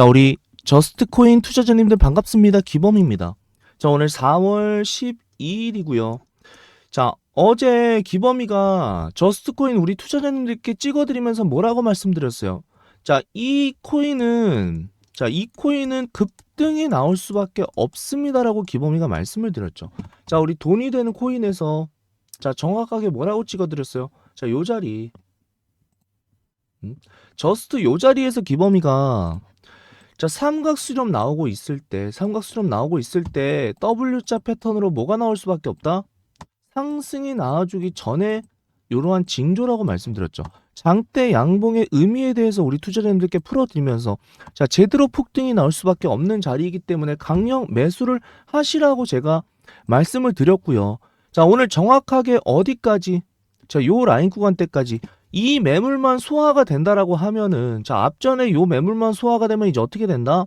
자, 우리 저스트코인 투자자님들 반갑습니다. 기범입니다. 자, 오늘 4월 12일이고요. 자, 어제 기범이가 저스트코인 우리 투자자님들께 찍어드리면서 뭐라고 말씀드렸어요? 자, 이 코인은 자, 이 코인은 급등이 나올 수밖에 없습니다라고 기범이가 말씀을 드렸죠. 자, 우리 돈이 되는 코인에서 자, 정확하게 뭐라고 찍어드렸어요? 자, 요 자리. 음? 저스트 요 자리에서 기범이가 자, 삼각 수렴 나오고 있을 때, 삼각 수렴 나오고 있을 때 W자 패턴으로 뭐가 나올 수밖에 없다? 상승이 나와주기 전에 이러한 징조라고 말씀드렸죠. 장대 양봉의 의미에 대해서 우리 투자자님들께 풀어드리면서 자 제대로 폭등이 나올 수밖에 없는 자리이기 때문에 강력 매수를 하시라고 제가 말씀을 드렸고요. 자 오늘 정확하게 어디까지 자 요 라인 구간대까지 이 매물만 소화가 된다라고 하면은 자 앞전에 요 매물만 소화가 되면 이제 어떻게 된다?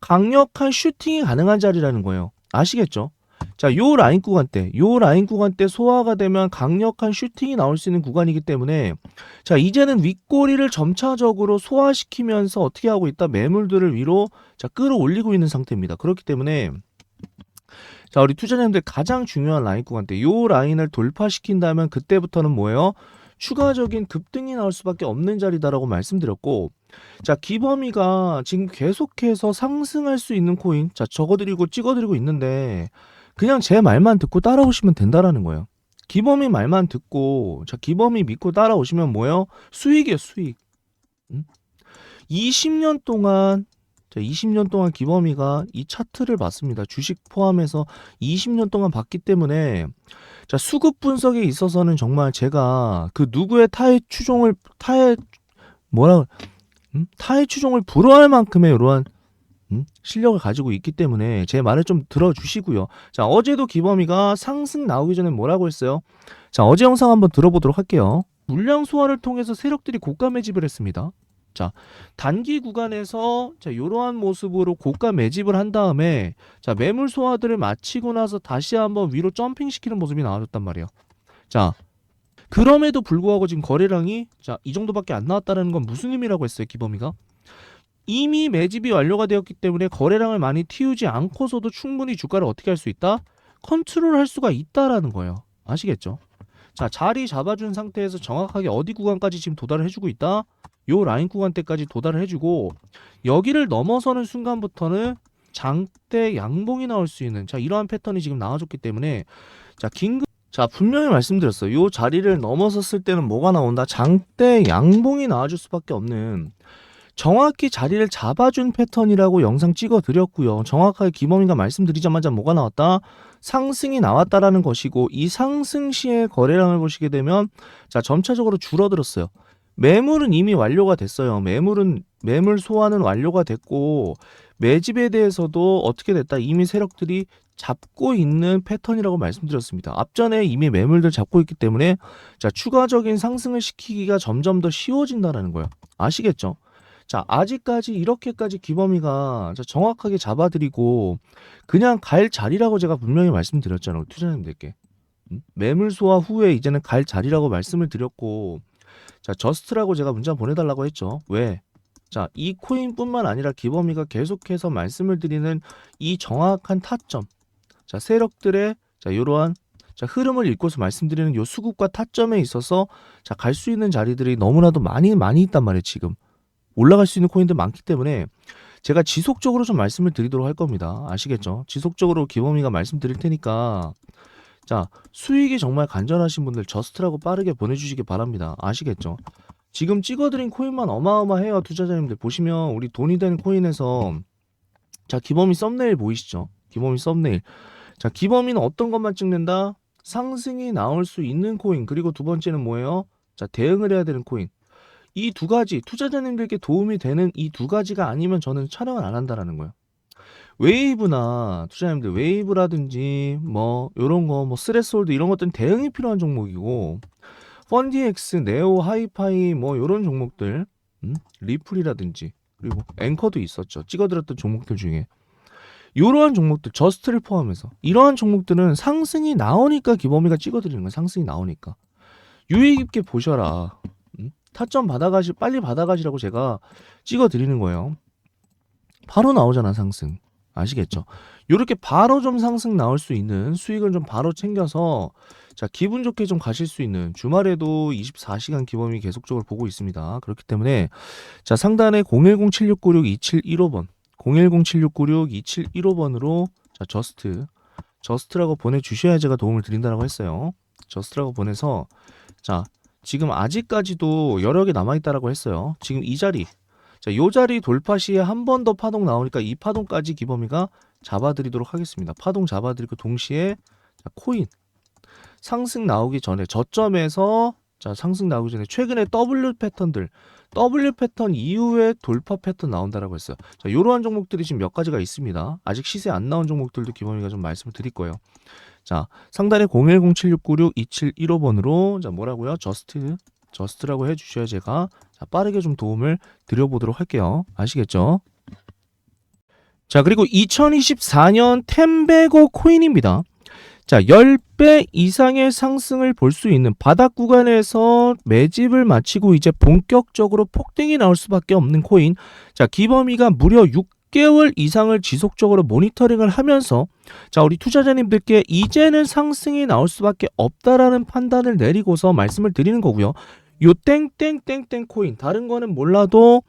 강력한 슈팅이 가능한 자리라는 거예요. 아시겠죠? 자, 요 라인 구간대, 요 라인 구간대 소화가 되면 강력한 슈팅이 나올 수 있는 구간이기 때문에 자, 이제는 윗꼬리를 점차적으로 소화시키면서 어떻게 하고 있다? 매물들을 위로 자, 끌어올리고 있는 상태입니다. 그렇기 때문에 자, 우리 투자자님들 가장 중요한 라인 구간대, 요 라인을 돌파시킨다면 그때부터는 뭐예요? 추가적인 급등이 나올 수밖에 없는 자리다라고 말씀드렸고 자 기범이가 지금 계속해서 상승할 수 있는 코인 자 적어드리고 찍어드리고 있는데 그냥 제 말만 듣고 따라오시면 된다라는 거예요. 기범이 말만 듣고 자 기범이 믿고 따라오시면 뭐예요? 수익이에요 수익. 음? 20년 동안 자 20년 동안 기범이가 이 차트를 봤습니다 주식 포함해서 20년 동안 봤기 때문에 자, 수급 분석에 있어서는 정말 제가 그 누구의 타의 추종을 타의 뭐라 음? 타의 추종을 불허할 만큼의 이러한 음? 실력을 가지고 있기 때문에 제 말을 좀 들어주시고요. 자, 어제도 기범이가 상승 나오기 전에 뭐라고 했어요? 자, 어제 영상 한번 들어보도록 할게요. 물량 소화를 통해서 세력들이 고가 매집을 했습니다. 자, 단기 구간에서 자, 이러한 모습으로 고가 매집을 한 다음에 자, 매물 소화들을 마치고 나서 다시 한번 위로 점핑 시키는 모습이 나와줬단 말이에요. 자, 그럼에도 불구하고 지금 거래량이 자, 이 정도밖에 안 나왔다는 건 무슨 의미라고 했어요, 기범이가? 이미 매집이 완료가 되었기 때문에 거래량을 많이 틔우지 않고서도 충분히 주가를 어떻게 할 수 있다? 컨트롤 할 수가 있다라는 거예요. 아시겠죠? 자, 자리 잡아준 상태에서 정확하게 어디 구간까지 지금 도달을 해주고 있다? 요 라인 구간대까지 도달을 해주고 여기를 넘어서는 순간부터는 장대 양봉이 나올 수 있는 자 이러한 패턴이 지금 나와줬기 때문에 자 긴급 자 분명히 말씀드렸어요. 요 자리를 넘어섰을 때는 뭐가 나온다? 장대 양봉이 나와줄 수밖에 없는 정확히 자리를 잡아준 패턴이라고 영상 찍어 드렸고요. 정확하게 기범이가 말씀드리자마자 뭐가 나왔다? 상승이 나왔다라는 것이고 이 상승 시의 거래량을 보시게 되면 자 점차적으로 줄어들었어요 매물은 이미 완료가 됐어요. 매물은 매물 소화는 완료가 됐고 매집에 대해서도 어떻게 됐다 이미 세력들이 잡고 있는 패턴이라고 말씀드렸습니다. 앞전에 이미 매물들 잡고 있기 때문에 자 추가적인 상승을 시키기가 점점 더 쉬워진다라는 거예요. 아시겠죠? 자 아직까지 이렇게까지 기범이가 자, 정확하게 잡아드리고 그냥 갈 자리라고 제가 분명히 말씀드렸잖아요 투자자님들께 음? 매물 소화 후에 이제는 갈 자리라고 말씀을 드렸고 자, 저스트라고 제가 문자 보내달라고 했죠. 왜? 자, 이 코인뿐만 아니라 기범이가 계속해서 말씀을 드리는 이 정확한 타점. 자, 세력들의 자, 이러한 자, 흐름을 읽고서 말씀드리는 요 수급과 타점에 있어서 자, 갈 수 있는 자리들이 너무나도 많이 많이 있단 말이에요, 지금. 올라갈 수 있는 코인들 많기 때문에 제가 지속적으로 좀 말씀을 드리도록 할 겁니다. 아시겠죠? 지속적으로 기범이가 말씀드릴 테니까 자, 수익이 정말 간절하신 분들 저스트라고 빠르게 보내주시기 바랍니다. 아시겠죠? 지금 찍어드린 코인만 어마어마해요. 투자자님들 보시면 우리 돈이 되는 코인에서 자, 기범이 썸네일 보이시죠? 기범이 썸네일. 자, 기범이는 어떤 것만 찍는다? 상승이 나올 수 있는 코인. 그리고 두 번째는 뭐예요? 자, 대응을 해야 되는 코인. 이 두 가지, 투자자님들께 도움이 되는 이 두 가지가 아니면 저는 촬영을 안 한다라는 거예요. 웨이브나 투자자님들 웨이브라든지 뭐 요런 거 뭐 스레스홀드 이런 것들은 대응이 필요한 종목이고 펀디엑스, 네오, 하이파이 뭐 요런 종목들 음? 리플이라든지 그리고 앵커도 있었죠. 찍어드렸던 종목들 중에 이러한 종목들 저스트를 포함해서 이러한 종목들은 상승이 나오니까 기범이가 찍어드리는 거야. 상승이 나오니까 유의 깊게 보셔라. 음? 타점 받아가시 빨리 받아가시라고 제가 찍어드리는 거예요. 바로 나오잖아 상승 아시겠죠? 요렇게 바로 좀 상승 나올 수 있는 수익을 좀 바로 챙겨서 자 기분 좋게 좀 가실 수 있는 주말에도 24시간 기범이 계속적으로 보고 있습니다. 그렇기 때문에 자 상단에 010-7696-2715번 010-7696-2715번으로 자 저스트 저스트라고 보내주셔야 제가 도움을 드린다라고 했어요. 저스트라고 보내서 자 지금 아직까지도 여러 개 남아있다라고 했어요. 지금 이 자리 자, 요 자리 돌파 시에 한 번 더 파동 나오니까 이 파동까지 기범이가 잡아드리도록 하겠습니다. 파동 잡아드리고 동시에 자, 코인 상승 나오기 전에 저점에서 자 상승 나오기 전에 최근에 W 패턴들 W 패턴 이후에 돌파 패턴 나온다라고 했어요. 자 이러한 종목들이 지금 몇 가지가 있습니다. 아직 시세 안 나온 종목들도 기범이가 좀 말씀을 드릴 거예요. 자 상단에 01076962715번으로 자 뭐라고요? 저스트 저스트라고 해 주셔야 제가 자, 빠르게 좀 도움을 드려보도록 할게요. 아시겠죠? 자, 그리고 2024년 템베고 코인입니다. 자, 10배 이상의 상승을 볼 수 있는 바닥 구간에서 매집을 마치고 이제 본격적으로 폭등이 나올 수밖에 없는 코인. 자, 기범이가 무려 6개월 이상을 지속적으로 모니터링을 하면서 자, 우리 투자자님들께 이제는 상승이 나올 수밖에 없다라는 판단을 내리고서 말씀을 드리는 거고요. 요 땡땡땡땡 코인 다른 거는 몰라도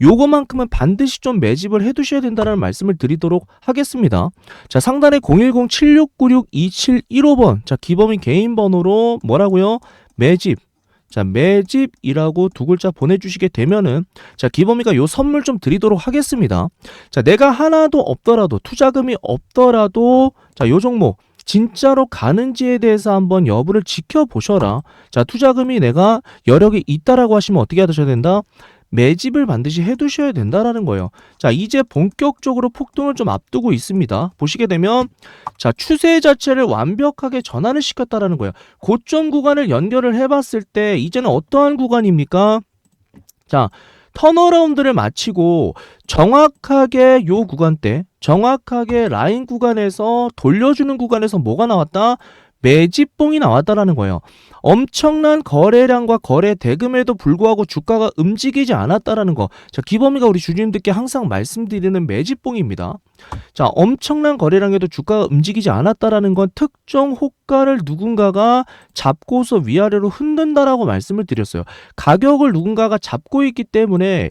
요거만큼은 반드시 좀 매집을 해두셔야 된다는 말씀을 드리도록 하겠습니다. 자 상단에 010-7696-2715번 자 기범이 개인 번호로 뭐라고요? 매집 자 매집이라고 두 글자 보내주시게 되면은 자 기범이가 요 선물 좀 드리도록 하겠습니다. 자 내가 하나도 없더라도 투자금이 없더라도 자 요 종목 진짜로 가는지에 대해서 한번 여부를 지켜보셔라. 자, 투자금이 내가 여력이 있다라고 하시면 어떻게 하셔야 된다? 매집을 반드시 해두셔야 된다라는 거예요. 자, 이제 본격적으로 폭등을 좀 앞두고 있습니다. 보시게 되면, 자, 추세 자체를 완벽하게 전환을 시켰다라는 거예요. 고점 구간을 연결을 해봤을 때, 이제는 어떠한 구간입니까? 자, 턴어라운드를 마치고 정확하게 요 구간대, 정확하게 라인 구간에서 돌려주는 구간에서 뭐가 나왔다? 매집봉이 나왔다라는 거예요. 엄청난 거래량과 거래 대금에도 불구하고 주가가 움직이지 않았다라는 거. 자, 기범이가 우리 주주님들께 항상 말씀드리는 매집봉입니다. 자, 엄청난 거래량에도 주가가 움직이지 않았다라는 건 특정 호가를 누군가가 잡고서 위아래로 흔든다라고 말씀을 드렸어요. 가격을 누군가가 잡고 있기 때문에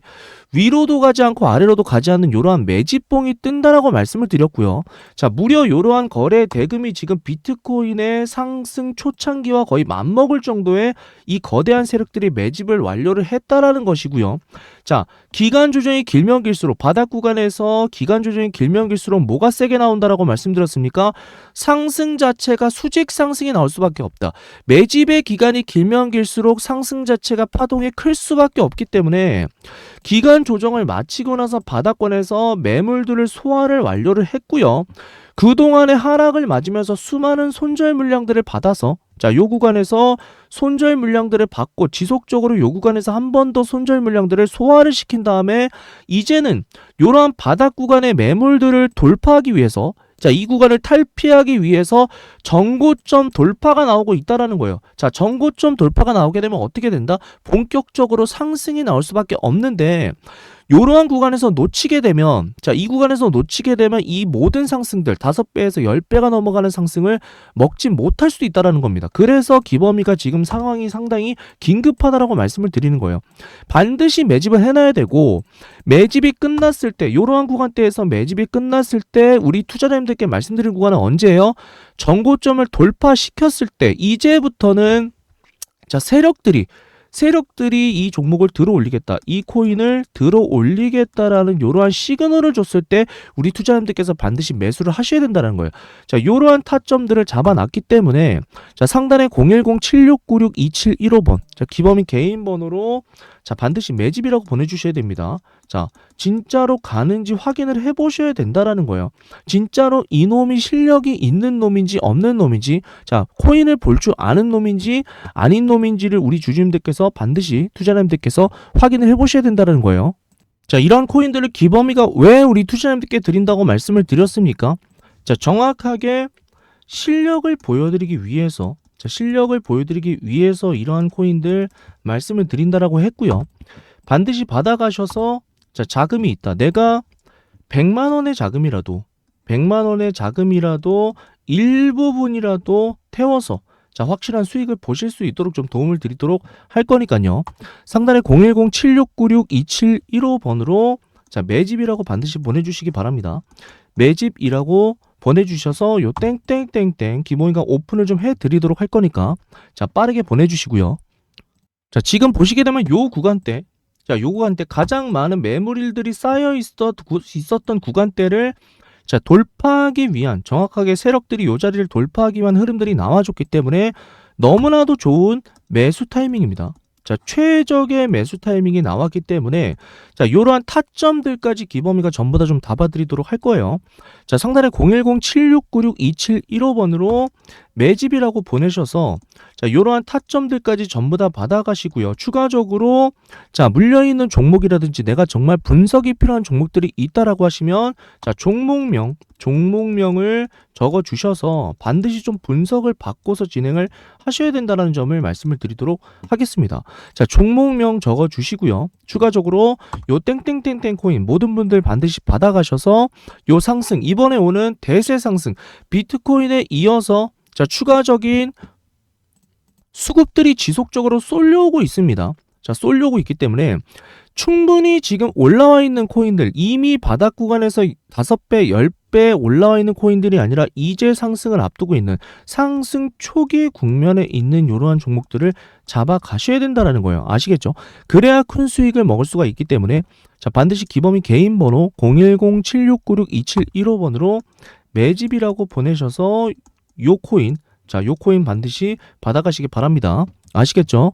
위로도 가지 않고 아래로도 가지 않는 이러한 매집봉이 뜬다라고 말씀을 드렸고요. 자, 무려 이러한 거래 대금이 지금 비트코인의 상승 초창기와 거의 맞먹을 정도의 이 거대한 세력들이 매집을 완료를 했다라는 것이고요. 자, 기간 조정이 길면 길수록 바닥 구간에서 기간 조정이 길면 길수록 뭐가 세게 나온다라고 말씀드렸습니까? 상승 자체가 수직 상승이 나올 수밖에 없다. 매집의 기간이 길면 길수록 상승 자체가 파동이 클 수밖에 없기 때문에 기간 조정을 마치고 나서 바닥권에서 매물들을 소화를 완료를 했고요. 그동안의 하락을 맞으면서 수많은 손절 물량들을 받아서 자, 요 구간에서 손절 물량들을 받고 지속적으로 요 구간에서 한 번 더 손절 물량들을 소화를 시킨 다음에 이제는 요러한 바닥 구간의 매물들을 돌파하기 위해서 자, 이 구간을 탈피하기 위해서 정고점 돌파가 나오고 있다라는 거예요. 자, 정고점 돌파가 나오게 되면 어떻게 된다? 본격적으로 상승이 나올 수밖에 없는데 이러한 구간에서 놓치게 되면 자, 이 구간에서 놓치게 되면 이 모든 상승들 5배에서 10배가 넘어가는 상승을 먹지 못할 수도 있다라는 겁니다. 그래서 기범이가 지금 상황이 상당히 긴급하다라고 말씀을 드리는 거예요. 반드시 매집을 해 놔야 되고 매집이 끝났을 때 이러한 구간대에서 매집이 끝났을 때 우리 투자자님들께 말씀드린 구간은 언제예요? 정고점을 돌파시켰을 때 이제부터는 자 세력들이 세력들이 이 종목을 들어 올리겠다. 이 코인을 들어 올리겠다라는 이러한 시그널을 줬을 때 우리 투자자님들께서 반드시 매수를 하셔야 된다는 거예요. 자, 이러한 타점들을 잡아놨기 때문에 자, 상단에 010-7696-2715번. 자, 기범인 개인 번호로 자, 반드시 매집이라고 보내 주셔야 됩니다. 자, 진짜로 가는지 확인을 해보셔야 된다라는 거예요. 진짜로 이놈이 실력이 있는 놈인지 없는 놈인지, 자, 코인을 볼 줄 아는 놈인지 아닌 놈인지를 우리 주주님들께서 반드시 투자자님들께서 확인을 해보셔야 된다는 거예요. 자, 이러한 코인들을 기범이가 왜 우리 투자자님들께 드린다고 말씀을 드렸습니까? 자, 정확하게 실력을 보여드리기 위해서 자, 실력을 보여드리기 위해서 이러한 코인들 말씀을 드린다라고 했고요. 반드시 받아가셔서 자, 자금이 있다. 내가 100만 원의 자금이라도 100만 원의 자금이라도 일부분이라도 태워서 자 확실한 수익을 보실 수 있도록 좀 도움을 드리도록 할 거니까요. 상단에 010-7696-2715번으로 자 매집이라고 반드시 보내주시기 바랍니다. 매집이라고 보내주셔서 요 땡땡땡땡 기본인가 오픈을 좀 해드리도록 할 거니까 자 빠르게 보내주시고요. 자 지금 보시게 되면 요 구간대 자요 구간대 가장 많은 매물일들이 쌓여 있었, 구, 있었던 구간대를 자 돌파하기 위한 정확하게 세력들이 요 자리를 돌파하기 위한 흐름들이 나와줬기 때문에 너무나도 좋은 매수 타이밍입니다. 자 최적의 매수 타이밍이 나왔기 때문에 자 이러한 타점들까지 기범이가 전부 다 좀 잡아드리도록 할 거예요. 자 상단에 010-7696-2715번으로 매집이라고 보내셔서 자 이러한 타점들까지 전부 다 받아가시고요. 추가적으로 자 물려있는 종목이라든지 내가 정말 분석이 필요한 종목들이 있다라고 하시면 자 종목명 종목명을 적어 주셔서 반드시 좀 분석을 받고서 진행을 하셔야 된다는 점을 말씀을 드리도록 하겠습니다. 자 종목명 적어 주시고요. 추가적으로 요 땡땡땡땡 코인 모든 분들 반드시 받아가셔서 요 상승 이번에 오는 대세 상승 비트코인에 이어서 자 추가적인 수급들이 지속적으로 쏠려오고 있습니다. 자 쏠려오고 있기 때문에 충분히 지금 올라와 있는 코인들 이미 바닥 구간에서 5배, 10배 올라와 있는 코인들이 아니라 이제 상승을 앞두고 있는 상승 초기 국면에 있는 이러한 종목들을 잡아 가셔야 된다라는 거예요. 아시겠죠? 그래야 큰 수익을 먹을 수가 있기 때문에 자 반드시 기범이 개인 번호 010-7696-2715번으로 매집이라고 보내셔서 요 코인 자 요 코인 반드시 받아가시기 바랍니다. 아시겠죠?